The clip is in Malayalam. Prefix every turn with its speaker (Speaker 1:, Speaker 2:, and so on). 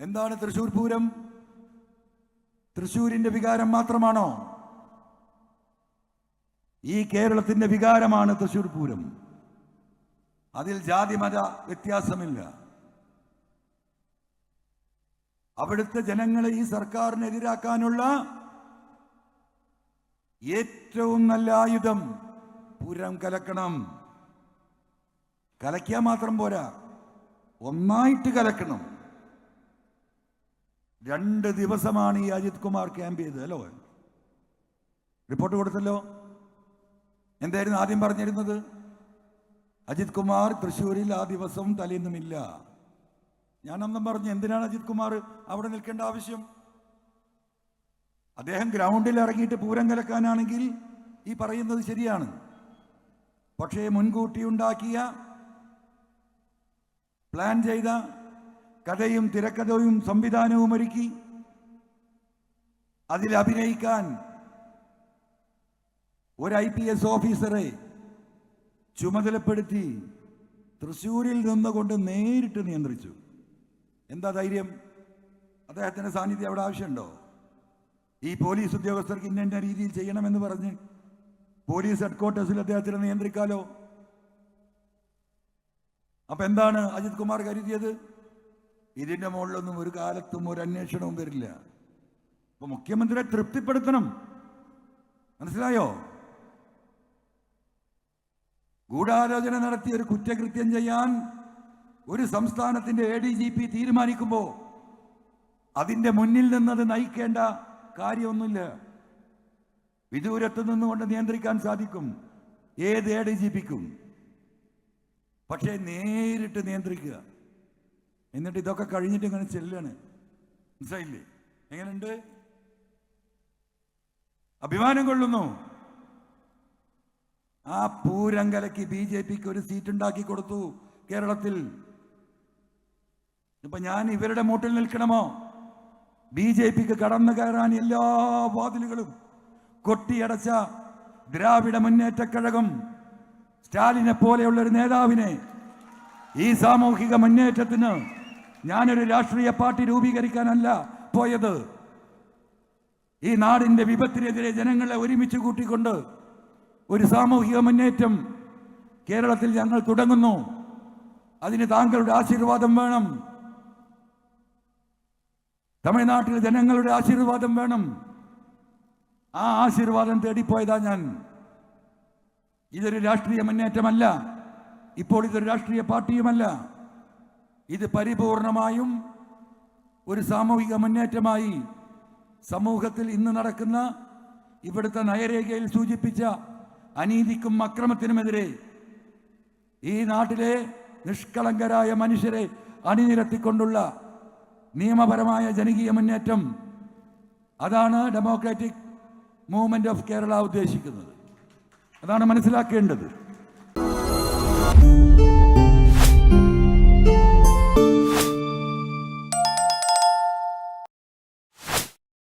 Speaker 1: എന്താണ് തൃശൂർ പൂരം? തൃശൂരിന്റെ വികാരം മാത്രമാണോ? ഈ കേരളത്തിന്റെ വികാരമാണ് തൃശൂർ പൂരം. അതിൽ ജാതിമത വ്യത്യാസമില്ല. അവിടുത്തെ ജനങ്ങളെ ഈ സർക്കാരിനെതിരാക്കാനുള്ള ഏറ്റവും നല്ല ആയുധം പൂരം കലക്കണം. കലക്കിയാൽ മാത്രം പോരാ. ഒന്നായിട്ട് കലക്കണം. രണ്ട് ദിവസമാണ് ഈ അജിത് കുമാർ ക്യാമ്പ് ചെയ്തത് അല്ലോ റിപ്പോർട്ട് കൊടുത്തല്ലോ? എന്തായിരുന്നു ആദ്യം പറഞ്ഞിരുന്നത്? അജിത് കുമാർ തൃശ്ശൂരിൽ ആ ദിവസം തലേന്നുമില്ല. അന്നും പറഞ്ഞു എന്തിനാണ് അജിത് കുമാർ അവിടെ നിൽക്കേണ്ട ആവശ്യം? അദ്ദേഹം ഗ്രൗണ്ടിൽ ഇറങ്ങിയിട്ട് പൂരം കലക്കാനാണെങ്കിൽ ഈ പറയുന്നത് ശരിയാണ്. പക്ഷേ മുൻകൂട്ടി ഉണ്ടാക്കിയ പ്ലാൻ ചെയ്ത കഥയും തിരക്കഥയും സംവിധാനവും ഒരുക്കി അതിൽ അഭിനയിക്കാൻ ഒരു ഐ പി എസ് ഓഫീസറെ ചുമതലപ്പെടുത്തി തൃശ്ശൂരിൽ നിന്നുകൊണ്ട് നേരിട്ട് നിയന്ത്രിച്ചു. എന്താ ധൈര്യം? അദ്ദേഹത്തിന്റെ സാന്നിധ്യം അവിടെ ആവശ്യമുണ്ടോ? ഈ പോലീസ് ഉദ്യോഗസ്ഥർക്ക് ഇന്ന രീതിയിൽ ചെയ്യണമെന്ന് പറഞ്ഞ് പോലീസ് ഹെഡ്ക്വാർട്ടേഴ്സിൽ അദ്ദേഹത്തിനെ നിയന്ത്രിക്കാലോ? അപ്പൊ എന്താണ് അജിത് കുമാർ കരുതിയത്? ഇതിന്റെ മുകളിലൊന്നും ഒരു കാലത്തും ഒരു അന്വേഷണവും വരില്ല. അപ്പൊ മുഖ്യമന്ത്രിയെ തൃപ്തിപ്പെടുത്തണം. മനസ്സിലായോ? ഗൂഢാലോചന നടത്തി ഒരു കുറ്റകൃത്യം ചെയ്യാൻ ഒരു സംസ്ഥാനത്തിന്റെ എ ഡി ജി പി തീരുമാനിക്കുമ്പോൾ അതിന്റെ മുന്നിൽ നിന്നത് നയിക്കേണ്ട കാര്യമൊന്നുമില്ല. വിദൂരത്ത് നിന്നുകൊണ്ട് നിയന്ത്രിക്കാൻ സാധിക്കും ഏത് എ ഡി ജി പിക്കും പക്ഷേ നേരിട്ട് നിയന്ത്രിക്കുക. എന്നിട്ട് ഇതൊക്കെ കഴിഞ്ഞിട്ട് ഇങ്ങനെ ചെല്ലാണ്. മനസ്സിലായില്ലേ? എങ്ങനെയുണ്ട്? അഭിമാനം കൊള്ളുന്നു. ആ പൂരങ്കലയ്ക്ക് ബി ജെ പിക്ക് ഒരു സീറ്റ് ഉണ്ടാക്കി കൊടുത്തു കേരളത്തിൽ. ഇപ്പൊ ഞാൻ ഇവരുടെ മൂട്ടിൽ നിൽക്കണമോ? ബി ജെ പിക്ക് കടന്നു കയറാൻ എല്ലാ വാതിലുകളും കൊട്ടിയടച്ച ദ്രാവിഡ മുന്നേറ്റ കഴകം സ്റ്റാലിനെ പോലെയുള്ള ഒരു നേതാവിനെ ഈ സാമൂഹിക മുന്നേറ്റത്തിന് ഞാനൊരു രാഷ്ട്രീയ പാർട്ടി രൂപീകരിക്കാനല്ല പോയത്. ഈ നാടിന്റെ വിപത്തിനെതിരെ ജനങ്ങളെ ഒരുമിച്ച് കൂട്ടിക്കൊണ്ട് ഒരു സാമൂഹിക മുന്നേറ്റം കേരളത്തിൽ ഞങ്ങൾ തുടങ്ങുന്നു. അതിന് താങ്കളുടെ ആശീർവാദം വേണം. തമിഴ്നാട്ടിൽ ജനങ്ങളുടെ ആശീർവാദം വേണം. ആ ആശീർവാദം തേടിപ്പോയതാ ഞാൻ. ഇതൊരു രാഷ്ട്രീയ മുന്നേറ്റമല്ല. ഇപ്പോൾ ഇതൊരു രാഷ്ട്രീയ പാർട്ടിയുമല്ല. ഇത് പരിപൂർണമായും ഒരു സാമൂഹിക മുന്നേറ്റമായി സമൂഹത്തിൽ ഇന്ന് നടക്കുന്ന ഇവിടുത്തെ നയരേഖയിൽ സൂചിപ്പിച്ച അനീതിക്കും അക്രമത്തിനുമെതിരെ ഈ നാട്ടിലെ നിഷ്കളങ്കരായ മനുഷ്യരെ അണിനിരത്തിക്കൊണ്ടുള്ള നിയമപരമായ ജനകീയ മുന്നേറ്റം അതാണ് ഡെമോക്രാറ്റിക് മൂവ്മെന്റ് ഓഫ് കേരള ഉദ്ദേശിക്കുന്നത്. അതാണ് മനസ്സിലാക്കേണ്ടത്.